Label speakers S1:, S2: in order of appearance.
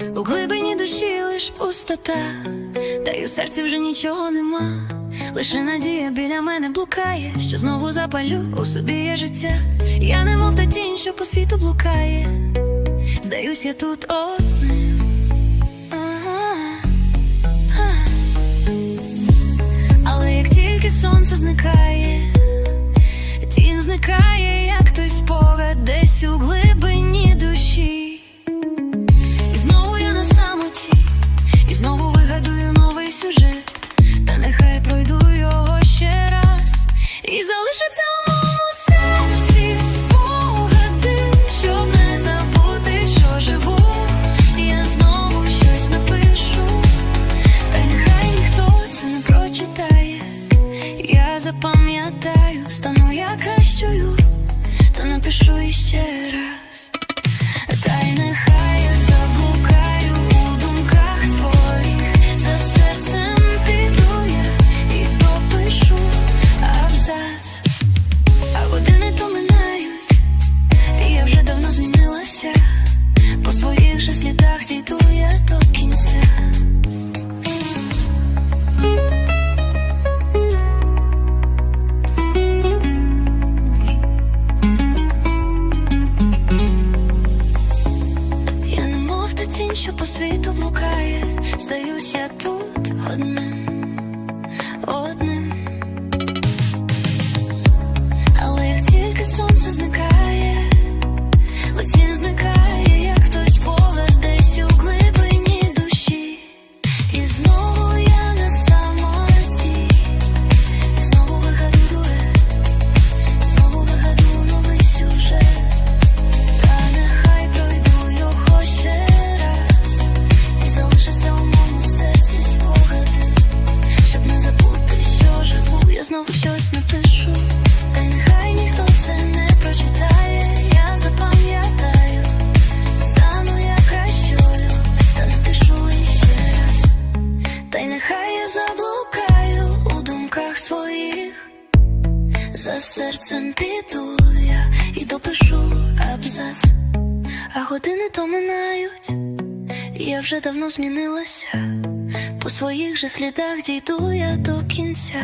S1: у глибині душі лиш пустота, та й у серці вже нічого нема. Лише надія біля мене блукає, що знову запалю у собі є життя. Я не немов та тінь, що по світу блукає. Здаюсь, я тут одним. Але як тільки сонце зникає, тінь зникає. тінь, що по світу блукає, здаюсь я тут одним. серцем піду я і допишу абзац, а години то минають, я вже давно змінилася, по своїх же слідах дійду я до кінця.